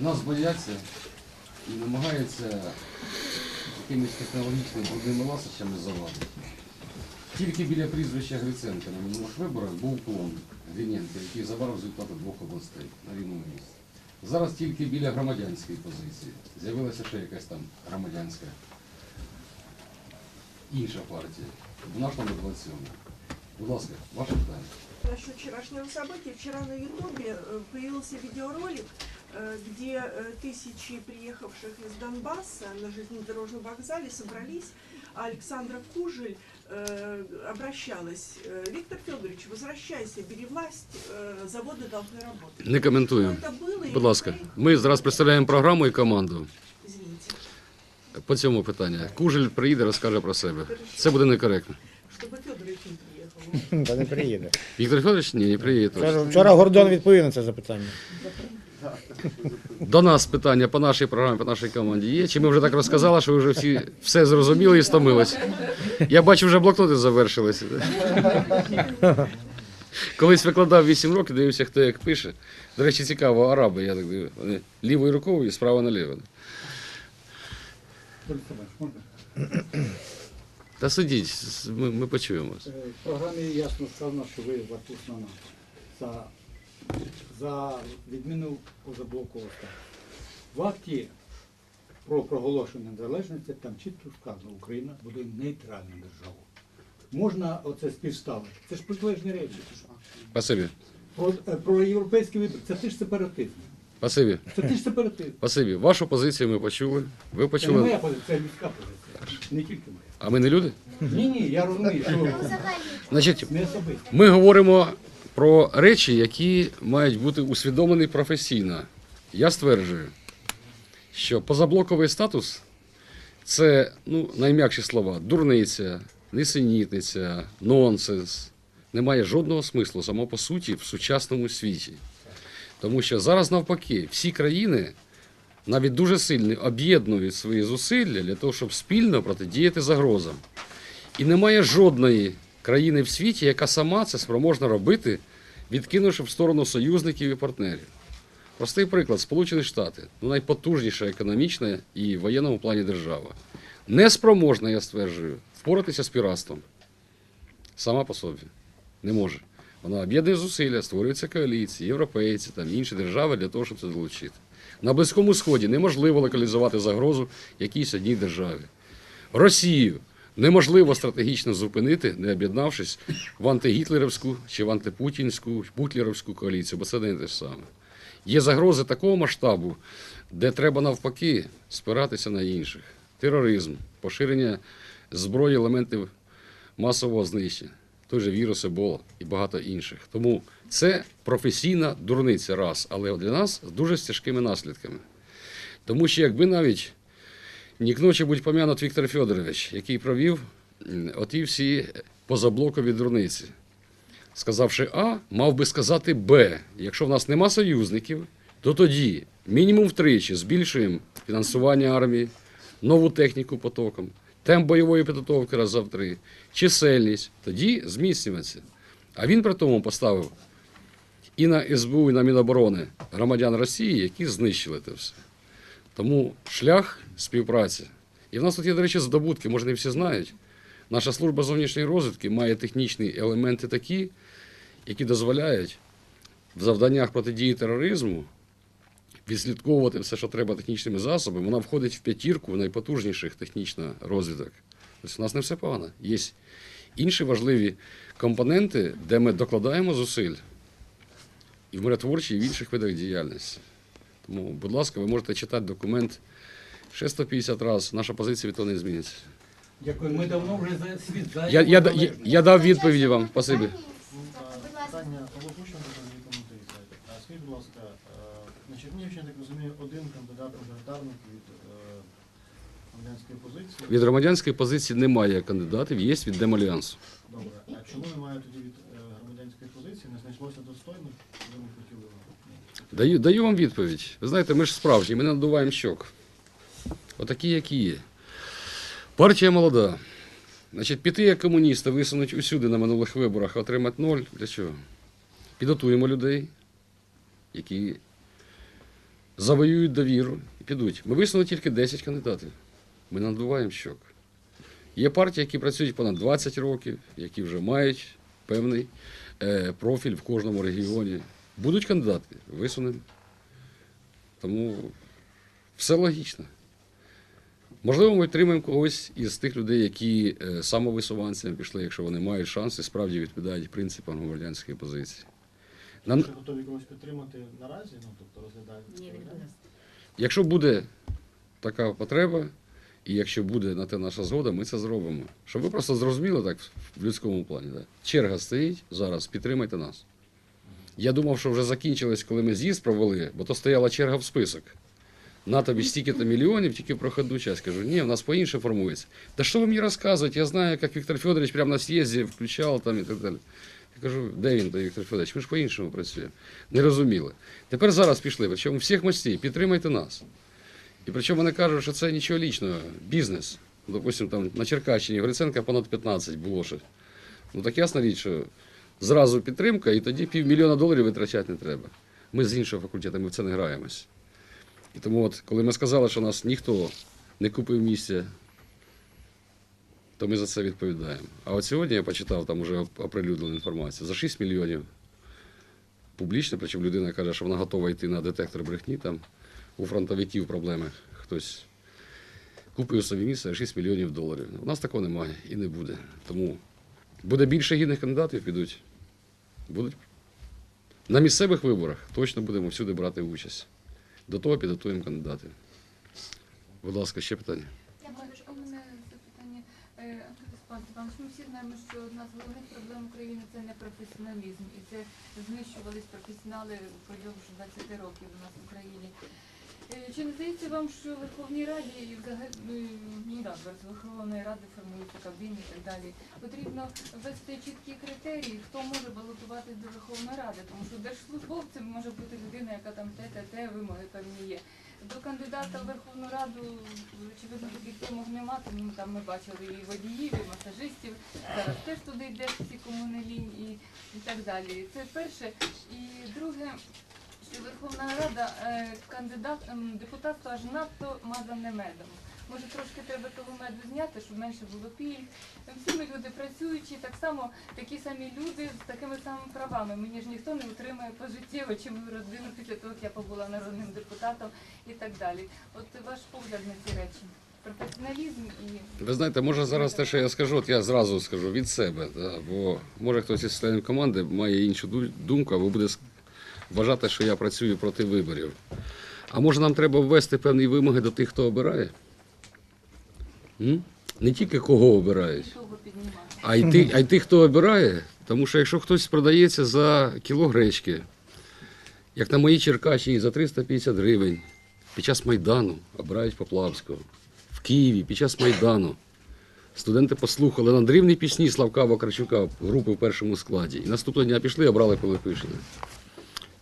Нас бояться і намагаються якимись технологічними брудними ласощами завадити. Тільки біля прізвища Гриценка на минулих виборах був клон Гриненка, який забрав результати двох областей на рівному місці. Зараз тільки біля громадянської позиції з'явилася ще якась там громадянська інша партія. В нашому 27. Будь ласка, ваше питання. Насчет вчерашнего события. Вчера на Ютубе э, появился видеоролик, э, где э, тысячи приехавших из Донбасса на железнодорожном вокзале собрались, а Александра Кужель э, обращалась. э, Виктор Федорович, возвращайся, бери власть, э, заводы должны работать. Не коментую. Что это было? и Будь ласка, кто- ми зараз представляємо програму і команду. Извините. По цьому питанню. Кужель приїде, розкаже про себе. Це буде некоректно. Чтобы Федорович не приехал. Та не приїде. Віктор Федорович? Ні, не приїде. точно. Вчора, вчора Гордон відповів на це запитання. До нас питання по нашій програмі, по нашій команді є. Чи ми вже так розказали, що ви вже всі все зрозуміли і стомились? Я бачу, вже блокноти завершилися. Колись викладав 8 років, дивився, хто як пише. До речі, цікаво, араби, я так. Вони лівою рукою і справа наліво. Та сидіть, ми, ми почуємо. Е, В програмі ясно сказано, що ви вартусь на за, за відміну позаблокового статусу. В акті про проголошення незалежності там чітко сказано, Україна буде нейтральною державою. Можна оце співставити. Це ж протилежні речі. Спасибі. Про, е, про європейський вибір це ти ж сепаратизм. Спасибі. Це ти ж сепаратизм. Спасибі. Вашу позицію ми почули. Ви Це не почули. моя позиція, це людська позиція. Не тільки моя. А ми не люди? Ні, ні, я розумію, що Значить, не особисто. Ми говоримо про речі, які мають бути усвідомлені професійно. Я стверджую, що позаблоковий статус це ну, найм'якші слова: дурниця, несенітниця, нонсенс. Немає жодного смислу само по суті в сучасному світі. Тому що зараз навпаки всі країни навіть дуже сильно об'єднують свої зусилля для того, щоб спільно протидіяти загрозам. І немає жодної країни в світі, яка сама це спроможна робити, відкинувши в сторону союзників і партнерів. Простий приклад: Сполучені Штати, ну, найпотужніша економічна і воєнному плані держава. Не спроможна, я стверджую, впоратися з піратством. Сама по собі. Не може. Вона об'єднує зусилля, створюються коаліції, європейці, там, інші держави для того, щоб це долучити. На Близькому Сході неможливо локалізувати загрозу якійсь одній державі. Росію неможливо стратегічно зупинити, не об'єднавшись в антигітлерівську чи в антипутінську, бутлерівську коаліцію, бо це не те ж саме. Є загрози такого масштабу, де треба навпаки спиратися на інших. Тероризм, поширення зброї, елементів масового знищення, той же вірус, Ебола і багато інших. Тому це професійна дурниця раз, але для нас з дуже тяжкими наслідками. Тому що якби навіть Ні к ночі будь помянут Віктор Федорович, який провів оті всі позаблокові дурниці. Сказавши А, мав би сказати Б. Якщо в нас нема союзників, то тоді мінімум втричі збільшуємо фінансування армії, нову техніку потоком, темп бойової підготовки раз три, чисельність, тоді зміцнюється. А він при тому поставив і на СБУ, і на Міноборони громадян Росії, які знищили це все. Тому шлях співпраці. І в нас тут є, до речі, здобутки, може, не всі знають. Наша служба зовнішньої розвідки має технічні елементи такі, які дозволяють в завданнях протидії тероризму відслідковувати все, що треба технічними засобами. Вона входить в п'ятірку найпотужніших технічно розвідок. Тобто у нас не все погано. Є інші важливі компоненти, де ми докладаємо зусиль і в миротворчій, і в інших видах діяльності. Тому, будь ласка, ви можете читати документ ще 150 разів. Наша позиція від того не зміниться. Дякую. Ми давно вже за світ за Я, я, я, я дав відповіді вам. Спасибі. Питання озвучено, ви коментуєте. А Скажіть, будь ласка, е, на Чернігівщині, я так розумію, один кандидат-мажоритарник від е, громадянської позиції. Від громадянської позиції немає кандидатів, є від Демальянсу. Добре. А чому немає тоді від е, громадянської позиції? Не знайшлося достойних, ви не хотіли? Даю, даю вам відповідь. Ви знаєте, ми ж справжні, ми не надуваємо щок. Отакі, які є. Партія молода. Значить, піти як комуністи, висунуть усюди на минулих виборах, отримати ноль. Для чого? Підготуємо людей, які завоюють довіру і підуть. Ми висунули тільки 10 кандидатів. Ми надуваємо щок. Є партії, які працюють понад 20 років, які вже мають певний е, профіль в кожному регіоні. Будуть кандидати, висунемо. Тому все логічно. Можливо, ми отримаємо когось із тих людей, які е, самовисуванцями пішли, якщо вони мають шанс і справді відповідають принципам громадянської позиції. Нам, Чи готові когось підтримати наразі? Ну, тобто розглядають? Ні, якщо буде така потреба, і якщо буде на те наша згода, ми це зробимо. Щоб ви просто зрозуміли так в людському плані. Да? Черга стоїть зараз, підтримайте нас. Я думав, що вже закінчилось, коли ми з'їзд провели, бо то стояла черга в список. На тобі стільки-то мільйонів, тільки проходну час. Кажу, ні, в нас по-інше формується. Та що ви мені розказуєте? Я знаю, як Віктор Федорович прямо на з'їзді включав там і так далі. Я кажу, де він, той Віктор Федорович? Ми ж по-іншому працюємо. Не розуміли. Тепер зараз пішли, причому всіх мастей, підтримайте нас. І причому вони кажуть, що це нічого лічного, бізнес. Допустим, там на Черкащині Гриценка понад 15 було ще. Ну так ясна річ, що зразу підтримка, і тоді півмільйона доларів витрачати не треба. Ми з іншого факультету, ми в це не граємось. І тому, от, коли ми сказали, що нас ніхто не купив місця, то ми за це відповідаємо. А от сьогодні я почитав там уже оприлюднену інформацію. За 6 мільйонів публічно, причому людина каже, що вона готова йти на детектор брехні, там у фронтовиків проблеми хтось купив собі місце за 6 мільйонів доларів. У нас такого немає і не буде. Тому буде більше гідних кандидатів, підуть. Будуть. На місцевих виборах точно будемо всюди брати участь. До того підготуємо кандидатів. Будь ласка, ще питання. Я бачу, у мене запитання. Е, ми всі знаємо, що одна з головних проблем України це непрофесіоналізм. І це знищувались професіонали впродовж 20 років у нас в Україні. Е, Чи не здається вам, що в Верховній Раді і взагалі ну, і, ну да, з Верховної Ради формуються кабіни і так далі. Потрібно ввести чіткі критерії, хто може балотуватись до Верховної Ради, тому що держслужбовцем може бути людина, яка там те, те, те вимоги певні є. До кандидата в Верховну Раду, очевидно, таких вимог нема, тому там ми бачили і водіїв, і масажистів. Зараз теж туди йде всі кому лінь і, і так далі. Це перше. І друге, Верховна Рада е, кандидат, ем, депутатство аж надто мазане медом. Може трошки треба того меду зняти, щоб менше було пільг. Всі ми люди працюючі, так само такі самі люди з такими самими правами. Мені ж ніхто не утримує пожиттєво чи мою родину після того, як я побула народним депутатом і так далі. От ваш погляд на ці речі. Професіоналізм і Ви знаєте, може зараз те, що я скажу, от я зразу скажу від себе, да, бо може хтось із членів команди має іншу думку, або буде вважати, що я працюю проти виборів. А може нам треба ввести певні вимоги до тих, хто обирає? М? Не тільки кого обирають, а й, ти, а й тих, хто обирає. Тому що якщо хтось продається за кіло гречки, як на моїй Черкащині за 350 гривень, під час Майдану обирають Поплавського. В Києві під час Майдану студенти послухали надрівні пісні Славка Вакарчука групи в першому складі. І наступного дня пішли обрали Пилипишина.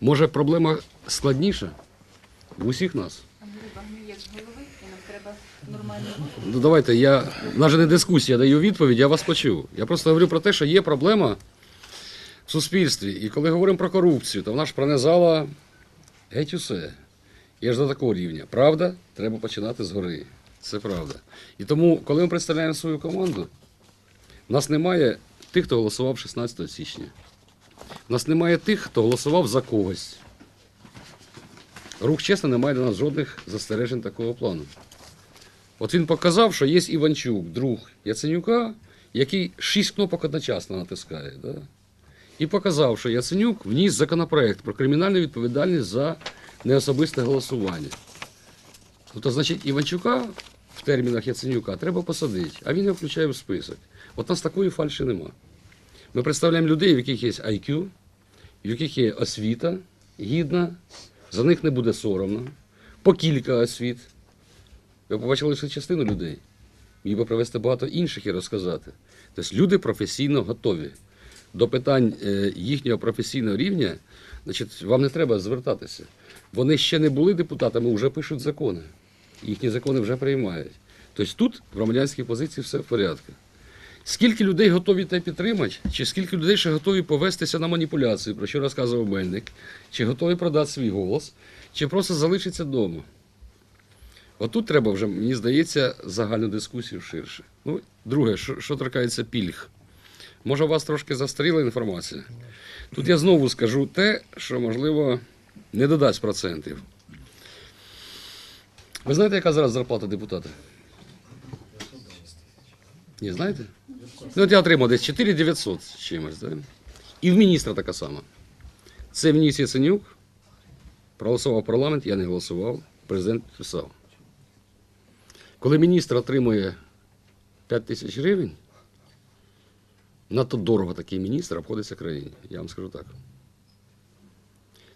Може, проблема складніша в усіх нас? Ну давайте, я навіть не дискусія, я даю відповідь, я вас почув. Я просто говорю про те, що є проблема в суспільстві. І коли говоримо про корупцію, то вона ж пронизала геть усе. Я ж до такого рівня. Правда, треба починати згори. Це правда. І тому, коли ми представляємо свою команду, в нас немає тих, хто голосував 16 січня. У нас немає тих, хто голосував за когось. Рух чесно не має до нас жодних застережень такого плану. От він показав, що є Іванчук, друг Яценюка, який шість кнопок одночасно натискає. Да? І показав, що Яценюк вніс законопроект про кримінальну відповідальність за неособисте голосування. Тобто, значить, Іванчука в термінах Яценюка треба посадити, а він його включає в список. От нас такої фальші нема. Ми представляємо людей, в яких є IQ, в яких є освіта гідна, за них не буде соромно, по кілька освіт. Ви побачили лише частину людей. Міг би привести багато інших і розказати. Тобто люди професійно готові. До питань е, їхнього професійного рівня, значить, вам не треба звертатися. Вони ще не були депутатами, вже пишуть закони. Їхні закони вже приймають. Тобто тут в громадянській позиції все в порядку. Скільки людей готові те підтримати, чи скільки людей ще готові повестися на маніпуляції, про що розказував Мельник, чи готові продати свій голос, чи просто залишиться вдома. Отут треба вже, мені здається, загальну дискусію ширше. Ну, друге, що, що торкається пільг. Може, вас трошки застаріла інформація. Тут я знову скажу те, що, можливо, не додасть процентів. Ви знаєте, яка зараз зарплата депутата? Ні, знаєте? Ну, от я отримав десь 4900 з чимось, да? І в міністра така сама. Це вніс Яценюк, проголосував парламент, я не голосував, президент підписав. Коли міністр отримує 5 тисяч гривень, надто дорого такий міністр обходиться країні. Я вам скажу так.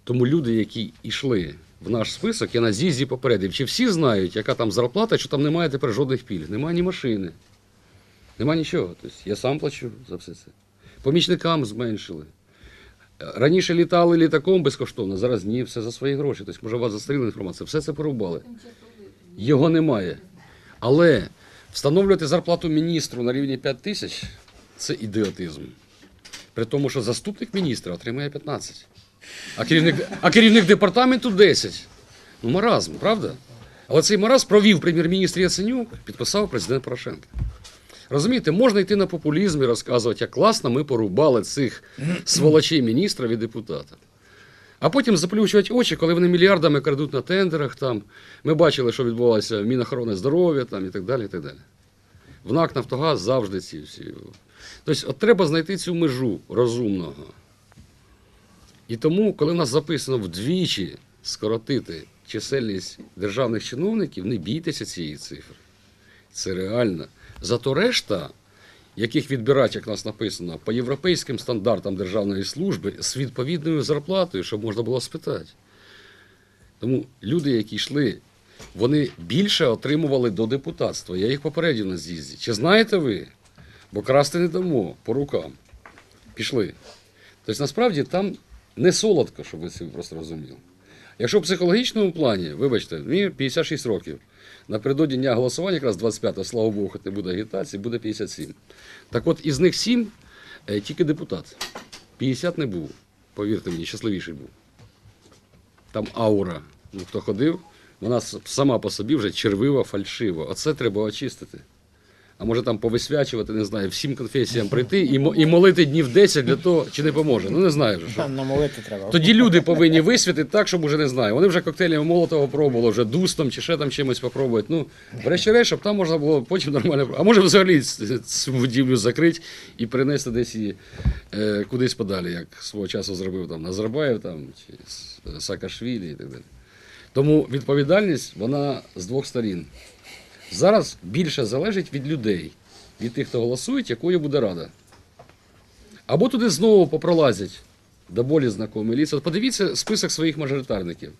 Тому люди, які йшли в наш список, я на з'їзді попередив, чи всі знають, яка там зарплата, що там немає тепер жодних пільг. Немає ні машини, немає нічого. Тобто я сам плачу за все це. Помічникам зменшили. Раніше літали літаком безкоштовно, зараз ні, все за свої гроші. Тобто, може, у вас застріла інформація, все це порубали. Його немає. Але встановлювати зарплату міністру на рівні 5 тисяч це ідіотизм. При тому, що заступник міністра отримує 15. А керівник, а керівник департаменту 10. Ну, маразм, правда? Але цей маразм провів прем'єр-міністр Яценюк, підписав президент Порошенко. Розумієте, можна йти на популізм і розказувати, як класно ми порубали цих сволочей міністра від депутата. А потім заплющувати очі, коли вони мільярдами крадуть на тендерах. Там. Ми бачили, що відбувалося в Мінохорони здоров'я там, і так далі. І так далі. В НАК Нафтогаз завжди ці всі. Тобто, от треба знайти цю межу розумного. І тому, коли нас записано вдвічі скоротити чисельність державних чиновників, не бійтеся цієї цифри. Це реально. Зато решта, яких відбирати, як нас написано, по європейським стандартам державної служби з відповідною зарплатою, щоб можна було спитати. Тому люди, які йшли, вони більше отримували до депутатства. Я їх попередив на з'їзді. Чи знаєте ви? Бо красти не дамо по рукам. Пішли. Тобто, насправді там не солодко, щоб ви це просто розуміли. Якщо в психологічному плані, вибачте, мені 56 років. Напередодні дня голосування, якраз 25-го, слава Богу, хоч не буде агітації, буде 57. Так от із них 7 е, тільки депутат. 50 не був. Повірте мені, щасливіший був. Там аура. Ну, хто ходив, вона сама по собі вже червива, фальшива. Оце треба очистити. А може там повисвячувати, не знаю, всім конфесіям прийти і, і молити днів 10 для того, чи не поможе. Ну не знаю. вже, Що. Там намолити треба. Тоді люди повинні висвітити так, щоб уже не знаю. Вони вже коктейлями Молотова пробували, вже дустом чи ще там чимось попробувати. Ну, врешті-решт, щоб там можна було потім нормально. А може взагалі цю будівлю закрити і перенести десь її е, кудись подалі, як свого часу зробив там Назарбаєв там, чи Саакашвілі і так далі. Тому відповідальність вона з двох сторін. Зараз більше залежить від людей, від тих, хто голосує, якою буде рада. Або туди знову попролазять до болі знакомі ліс. Подивіться список своїх мажоритарників.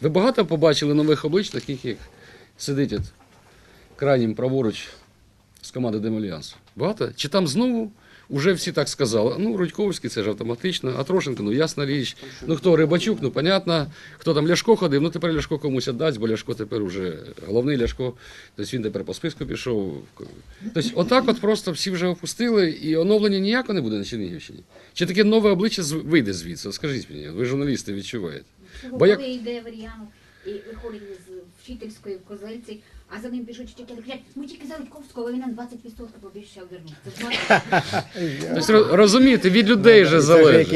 Ви багато побачили нових облич, таких як сидить крайнім праворуч з команди Демальянс? Багато? Чи там знову вже всі так сказали? Ну, Рудьковський це ж автоматично, а Трошенко, ну ясна річ. Ну хто Рибачук, ну понятно. Хто там Ляшко ходив, ну тепер Ляшко комусь віддасть, бо Ляшко тепер уже головний Ляшко. Тобто він тепер по списку пішов. Тобто, отак от просто всі вже опустили, і оновлення ніяко не буде на Чернігівщині. Чи таке нове обличчя вийде звідси? Скажіть мені, ви журналісти відчуваєте. Бо як- йде варіант і виходить з вчительської в козельці, а за ним біжуть вчителі, кричать, ми тільки за Рудьковського, він нам 20% пообіцяв вернути. Це ж бачите? Тобто, роз- розумієте, від людей же вже залежить.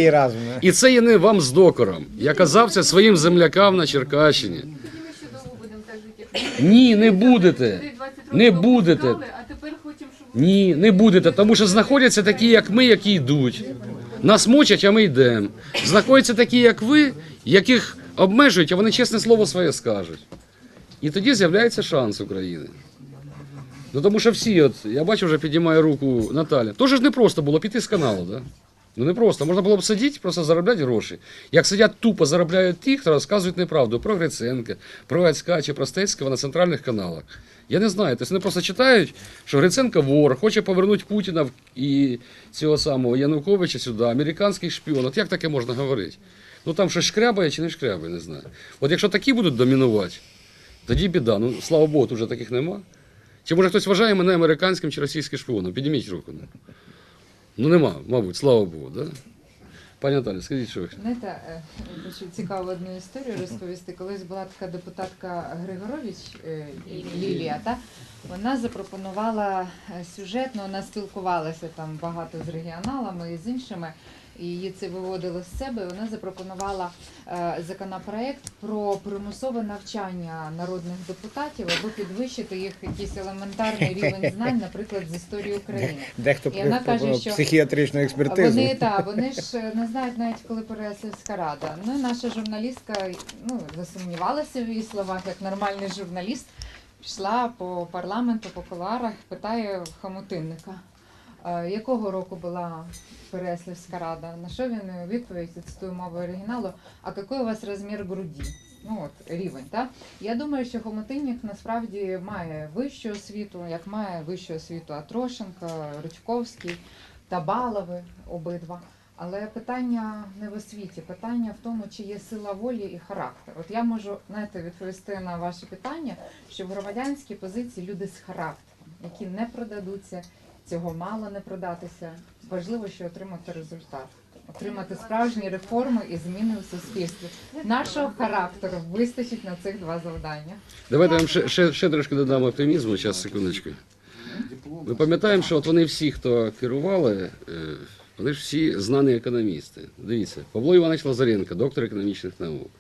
І це є не вам з докором. Я казав це своїм землякам на Черкащині. Ні, не будете. Туди 20 років Не будете. Ні, не будете, тому що знаходяться такі, як ми, які йдуть. Нас мочать, а ми йдемо. Знаходяться такі, як ви, яких обмежують, а вони чесне слово своє скажуть. І тоді з'являється шанс України. Ну тому що всі, от, я бачу, вже підіймає руку Наталя. Тож ж не просто було піти з каналу, да? Ну не просто. Можна було б сидіти, просто заробляти гроші. Як сидять тупо заробляють ті, хто розказують неправду про Гриценка, про Гацька чи про Стецького на центральних каналах. Я не знаю. Тобто вони просто читають, що Гриценко вор, хоче повернути Путіна і цього самого Януковича сюди, американський шпіон. От як таке можна говорити? Ну там щось шкрябає чи не шкрябає, не знаю. От якщо такі будуть домінувати, тоді біда. Ну, слава Богу, тут вже таких нема. Чи може хтось вважає мене американським чи російським шпіоном? Підніміть руку. Ну нема, мабуть, слава Богу, да? Пані Наталі, скажіть, що ви? Знаєте, е, цікаву одну історію розповісти. Колись була така депутатка Григорович е, Лілія, та вона запропонувала е, сюжет, ну вона спілкувалася там багато з регіоналами і з іншими. І її це виводило з себе. і Вона запропонувала е, законопроект про примусове навчання народних депутатів, аби підвищити їх якийсь елементарний рівень знань, наприклад, з історії України. Дехто І вона каже, що психіатричну експертизу. Вони та вони ж е, не знають навіть коли Переяславська рада. Ну і наша журналістка ну засумнівалася в її словах, як нормальний журналіст. Пішла по парламенту, по кулуарах, питає хомутинника, «Е, якого року була Переяславська рада. На що він відповідь я цитую мову оригіналу? А який у вас розмір груді? Ну от рівень, так? Я думаю, що Хомутинник насправді має вищу освіту, як має вищу освіту Атрошенко, Ручковський та Балови обидва. Але питання не в освіті, питання в тому, чи є сила волі і характер. От я можу знаєте, відповісти на ваше питання, що в громадянській позиції люди з характером, які не продадуться, цього мало не продатися. Важливо, що отримати результат, отримати справжні реформи і зміни у суспільстві. Нашого характеру вистачить на цих два завдання. Давайте вам ще, ще, ще трошки додам оптимізму, зараз, секундочку. Ми пам'ятаємо, що от вони всі, хто керували, е, вони ж всі знані економісти. Дивіться, Павло Іванович Лазаренко, доктор економічних наук.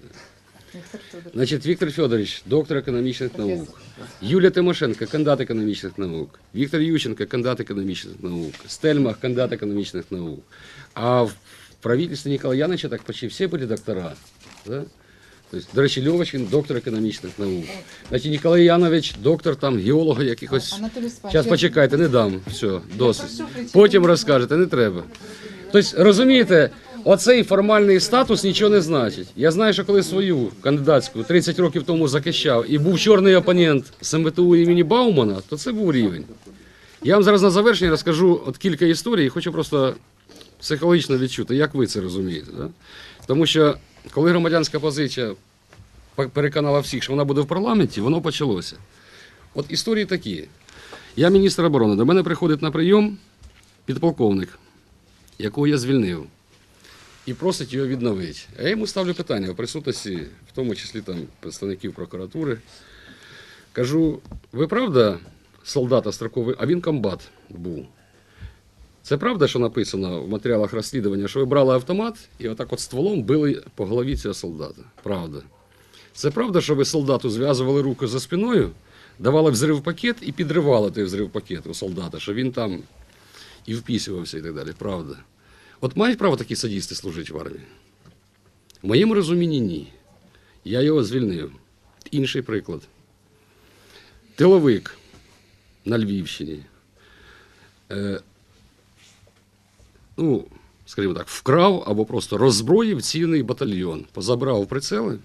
Значить, Віктор Федорович, доктор економічних наук. Юлія Тимошенко, кандидат економічних наук. Віктор Ющенко, кандидат економічних наук. Стельмах, кандидат економічних наук. А в правительстве Николая Яновича так почти все были доктора. Да? То есть, до речі, Льовочкин доктор економічних наук. Значить, Ніколай Янович, доктор там геолога якихось. Зараз почекайте, не дам. Все, досить. Потім розкажете, не треба. Тобто, розумієте, оцей формальний статус нічого не значить. Я знаю, що коли свою кандидатську 30 років тому захищав і був чорний опонент СМТУ імені Баумана, то це був рівень. Я вам зараз на завершення розкажу от кілька історій, і хочу просто психологічно відчути, як ви це розумієте. Да? Тому що коли громадянська позиція переконала всіх, що вона буде в парламенті, воно почалося. От історії такі. Я міністр оборони, до мене приходить на прийом підполковник, якого я звільнив, і просить його відновити. А я йому ставлю питання в присутності, в тому числі там представників прокуратури. Кажу, ви правда солдата строковий, а він комбат був. Це правда, що написано в матеріалах розслідування, що ви брали автомат і отак от стволом били по голові цього солдата. Правда. Це правда, що ви солдату зв'язували руки за спиною, давали взрив пакет і підривали той взрив пакет у солдата, що він там і впісювався і так далі. Правда. От мають право такі садісти служити в армії? В моєму розумінні ні. Я його звільнив. Інший приклад. Тиловик на Львівщині. Е, ну, скажімо так, вкрав або просто роззброїв цілий батальйон, позабрав прицели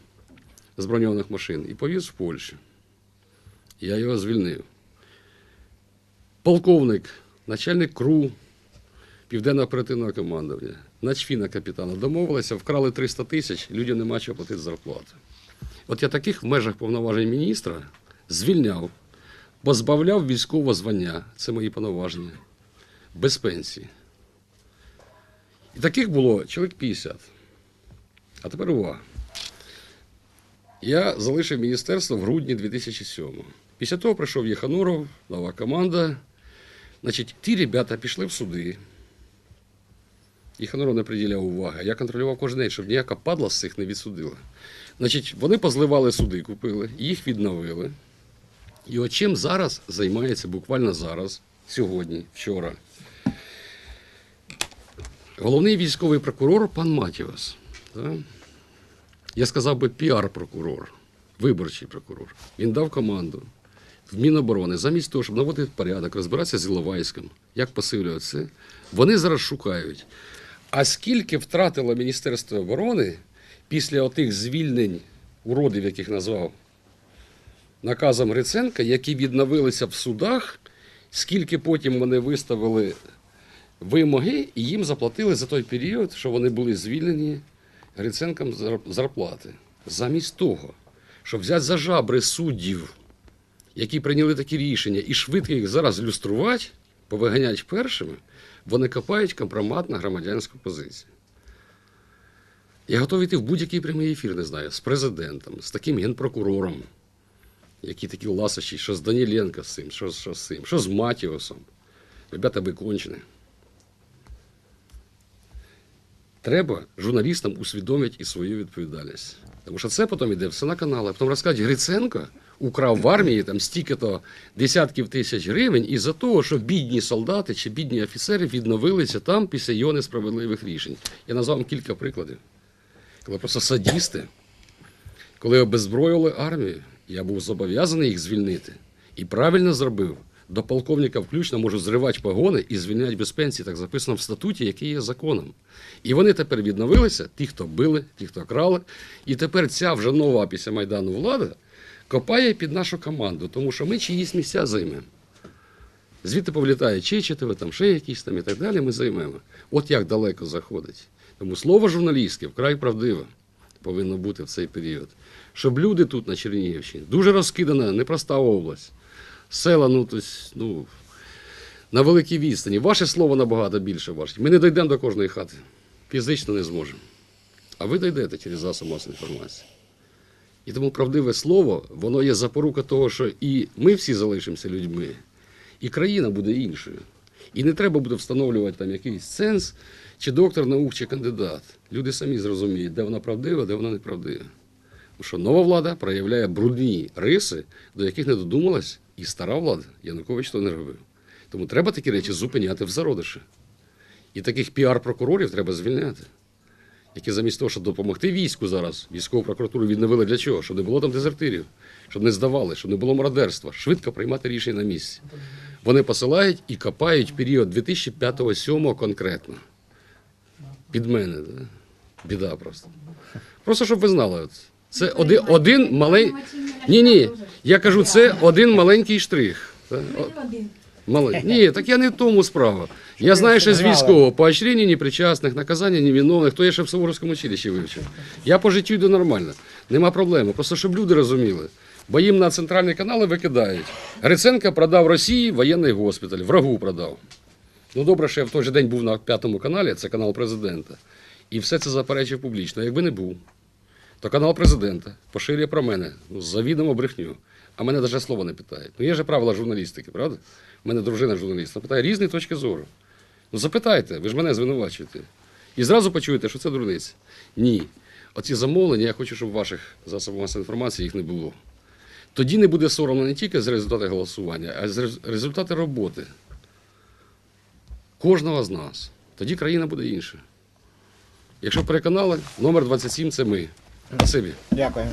з машин і повіз в Польщу. Я його звільнив. Полковник, начальник КРУ Південного оперативного командування, начфіна капітана домовилися, вкрали 300 тисяч, людям нема чого платити зарплату. От я таких в межах повноважень міністра звільняв, позбавляв військового звання, це мої повноваження, без пенсії. І таких було чоловік 50. А тепер увага. Я залишив міністерство в грудні 2007-го. Після того прийшов Єхануров, нова команда. Значить, ті ребята пішли в суди. Єхануров не приділяв уваги. Я контролював кожен день, щоб ніяка падла з цих не відсудила. Значить, вони позливали суди, купили, їх відновили. І от чим зараз займається буквально зараз, сьогодні, вчора. Головний військовий прокурор пан Матіос. Да? Я сказав би піар-прокурор, виборчий прокурор. Він дав команду в Міноборони, замість того, щоб наводити порядок, розбиратися з Іловайськом, як посилювати це, вони зараз шукають. А скільки втратило Міністерство оборони після отих звільнень уродів, яких назвав наказом Гриценка, які відновилися в судах, скільки потім вони виставили вимоги і їм заплатили за той період, що вони були звільнені Гриценком зарплати. Замість того, щоб взяти за жабри суддів які прийняли такі рішення і швидко їх зараз люструвати, повиганять першими, вони копають компромат на громадянську позицію. Я готовий йти в будь-який прямий ефір, не знаю, з президентом, з таким генпрокурором, які такі ласощі, що з Даніленко з цим, що, що з цим, що з Матіосом. Ребята, ви кончені. Треба журналістам усвідомити і свою відповідальність. Тому що це потім йде все на канали. Потім розкажуть, Гриценко украв в армії там стільки-то десятків тисяч гривень із-за того, що бідні солдати чи бідні офіцери відновилися там після його несправедливих рішень. Я назвав вам кілька прикладів. Коли просто садісти, коли обезброїли армію, я був зобов'язаний їх звільнити. І правильно зробив. До полковника включно можу зривати погони і звільняти без пенсії. Так записано в статуті, який є законом. І вони тепер відновилися, ті, хто били, ті, хто крали. І тепер ця вже нова після Майдану влада копає під нашу команду, тому що ми чиїсь місця займемо. Звідти повлітає Чечетове, там ще якісь там і так далі, ми займемо. От як далеко заходить. Тому слово журналістське вкрай правдиве повинно бути в цей період. Щоб люди тут на Чернігівщині, дуже розкидана, непроста область. Села, ну, тобто, ну, на великій відстані. Ваше слово набагато більше важить. Ми не дійдемо до кожної хати. Фізично не зможемо. А ви дійдете через засоб масової інформації. І тому правдиве слово, воно є запорука того, що і ми всі залишимося людьми, і країна буде іншою. І не треба буде встановлювати там якийсь ценз, чи доктор наук, чи кандидат. Люди самі зрозуміють, де вона правдива, де вона неправдива. Тому що нова влада проявляє брудні риси, до яких не додумалась і стара влада. Янукович то не робив. Тому треба такі речі зупиняти в зародиші. І таких піар-прокурорів треба звільняти, які замість того, щоб допомогти війську зараз, військову прокуратуру відновили для чого? Щоб не було там дезертирів, щоб не здавали, щоб не було мародерства, швидко приймати рішення на місці. Вони посилають і копають період 2005-2007 конкретно. Під мене. Да? Біда просто. Просто щоб ви знали. От. Це один, один маленький. Ні, ні. Я кажу, це один маленький штрих. Та? Малий. Ні, так я не в тому справа. Я знаю, що з військового поощрення непричасних, наказання невиновних, то я ще в Суворовському училищі вивчив. Я по життю йду нормально. Нема проблеми. Просто щоб люди розуміли. Бо їм на центральні канали викидають. Гриценко продав Росії воєнний госпіталь, врагу продав. Ну добре, що я в той же день був на п'ятому каналі, це канал президента. І все це заперечив публічно. Якби не був, то канал президента поширює про мене ну, завідомо брехню. А мене навіть слова не питають. Ну є же правила журналістики, правда? У мене дружина журналіст, питає різні точки зору. Ну запитайте, ви ж мене звинувачуєте. І зразу почуєте, що це дурниці. Ні. Оці замовлення, я хочу, щоб ваших засобах масової інформації їх не було. Тоді не буде соромно не тільки з результату голосування, а з рез- результати роботи кожного з нас. Тоді країна буде інша. Якщо переконали, номер 27 це ми. Спасибі. Дякую.